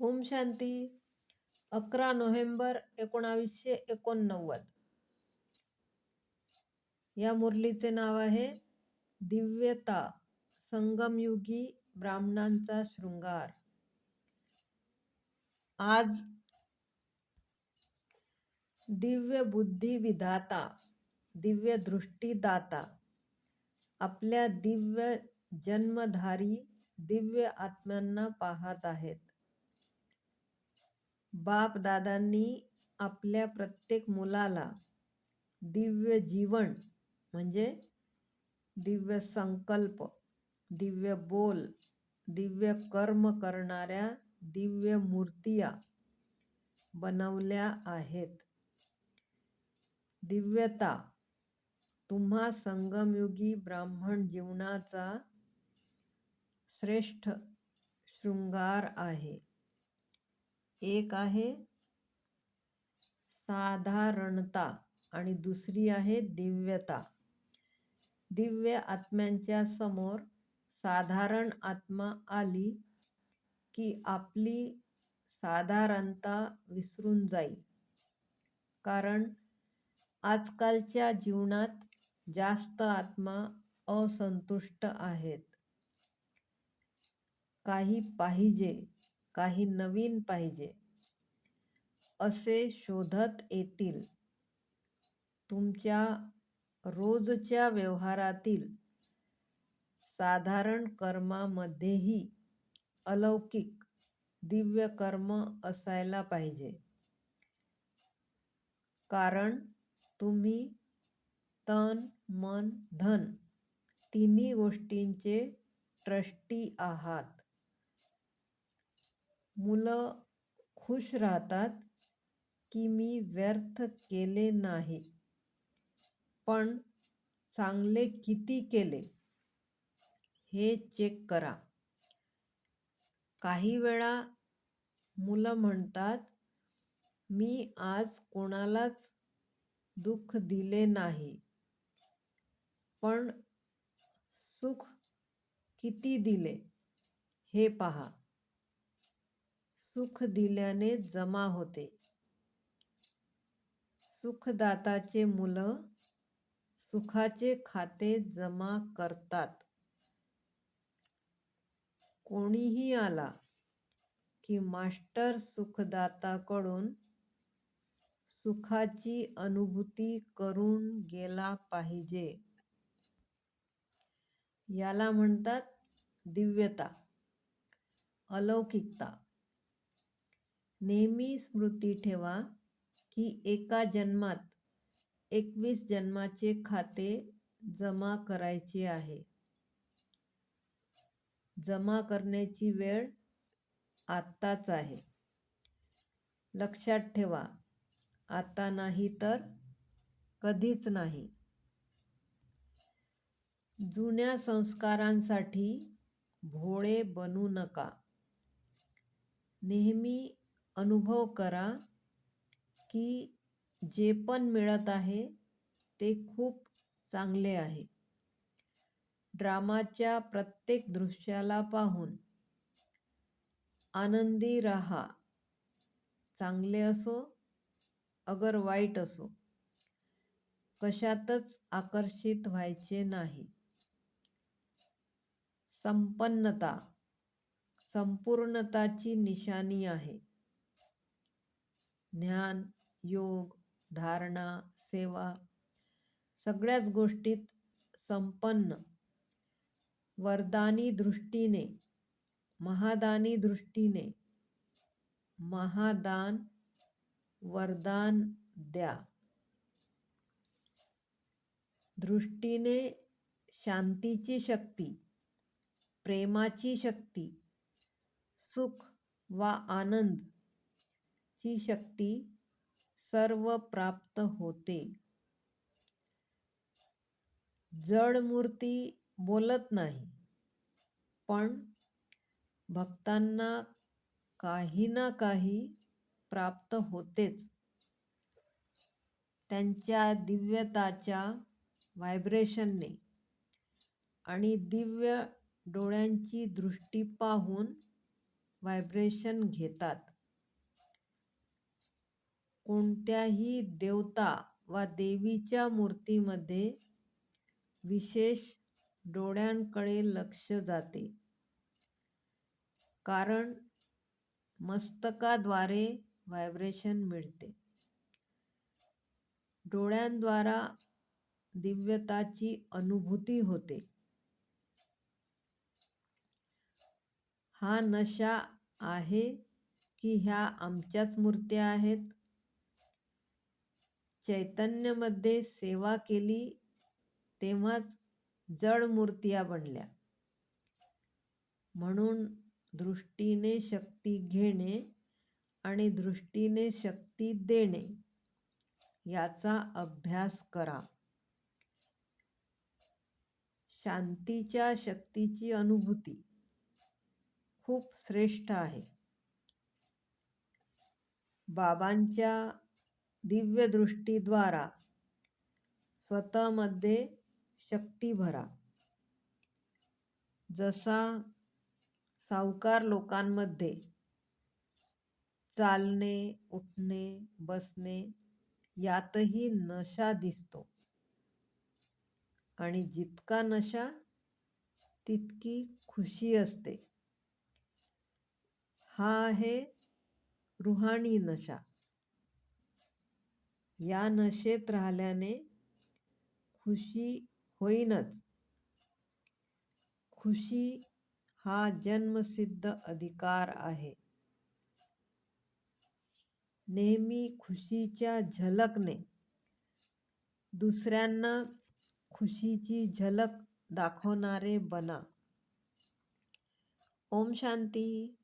ओम शांती. अकरा नोव्हेंबर एकोणावीसशे एकोणनव्वद. या मुरलीचे नाव आहे दिव्यता संगमयुगी ब्राह्मणांचा शृंगार. आज दिव्य बुद्धी विधाता दिव्य दृष्टीदाता आपल्या दिव्य जन्मधारी दिव्य आत्म्यांना पाहत आहेत. बाप दादांनी आपल्या प्रत्येक मुलाला दिव्य जीवन म्हणजे दिव्य संकल्प दिव्य बोल दिव्य कर्म करणाऱ्या दिव्य मूर्तिया बनवल्या आहेत. दिव्यता तुम्हा संगमयुगी ब्राह्मण जीवनाचा श्रेष्ठ शृंगार आहे. एक आहे साधारणता आणि दुसरी आहे दिव्यता. दिव्य आत्म्यांच्या समोर साधारण आत्मा आली की आपली साधारणता विसरून जाईल कारण आजकालच्या जीवनात जास्त आत्मा असंतुष्ट आहेत. काही पाहिजे काही नवीन पाहिजे. असे शोधत येतील. तुमच्या रोजच्या व्यवहारातील साधारण कर्मामध्येही अलौकिक दिव्य कर्म असायला पाहिजे. कारण तुम्ही तन मन धन तिन्ही गोष्टींचे ट्रस्टी आहात. मुलं खुश राहतात की मी व्यर्थ केले नाही. पण चांगले किती केले? हे चेक करा. काही वेळा मुलं म्हणतात मी आज कोणालाच दुःख दिले नाही. पण सुख किती दिले? हे पहा. सुख दिल्याने जमा होते. सुखदाताचे मुलं सुखाचे खाते जमा करतात. कोणीही आला की मास्टर सुखदाताकडून सुखाची अनुभूती करून गेला पाहिजे. याला म्हणतात दिव्यता अलौकिकता. नेहमी स्मृती ठेवा की एका जन्मात एकवीस जन्माचे खाते जमा करायचे आहे. जमा करण्याची वेळ आत्ताच आहे. लक्षात ठेवा आता नाही तर कधीच नाही. जुन्या संस्कारांसाठी भोळे बनू नका. नेहमी अनुभव करा की जे पण मिळत आहे ते खूप चांगले आहे. ड्रामाच्या प्रत्येक दृश्याला पाहून आनंदी राहा. चांगले असो अगर वाईट असो कशातच आकर्षित व्हायचे नाही. संपन्नता संपूर्णताची निशाणी आहे. ज्ञान योग धारणा सेवा सगळ्याच गोष्टीत संपन्न. वरदानी दृष्टीने महादानी दृष्टीने महादान वरदान द्या. दृष्टीने शांतीची शक्ती प्रेमाची शक्ती सुख वा आनंद ही शक्ती सर्व प्राप्त होते. जड मूर्ती बोलत नाही पण भक्तांना काही ना काही प्राप्त होतेच. त्यांच्या दिव्यताच्या व्हायब्रेशनने आणि दिव्य डोळ्यांची दृष्टी पाहून व्हायब्रेशन घेतात. कोणत्याही देवता वा देवीच्या मूर्तीमध्ये विशेष डोळ्यांकडे लक्ष जाते. कारण मस्तकाद्वारे व्हायब्रेशन मिळते. डोळ्यांद्वारा दिव्यताची अनुभूती होते. हा नशा आहे की ह्या आमच्याच मूर्त्या आहेत? चैतन्यमध्ये सेवा केली तेव्हाच जड मूर्त्या बनल्या. म्हणून दृष्टीने शक्ती घेणे आणि दृष्टीने शक्ती देणे याचा अभ्यास करा. शांतीच्या शक्तीची अनुभूती खूप श्रेष्ठ आहे. बाबांच्या दिव्यदृष्टीद्वारा स्वतःमध्ये शक्ती भरा. जसा सावकार लोकांमध्ये चालणे उठणे बसणे यातही नशा दिसतो. आणि जितका नशा तितकी खुशी असते. हा आहे रुहाणी नशा. या नशेत राहिल्याने खुशी होईनच. खुशी हा जन्मसिद्ध अधिकार आहे. नेहमी खुशीच्या झलकने दुसऱ्यांना खुशीची झलक दाखवणारे बना. ओम शांती.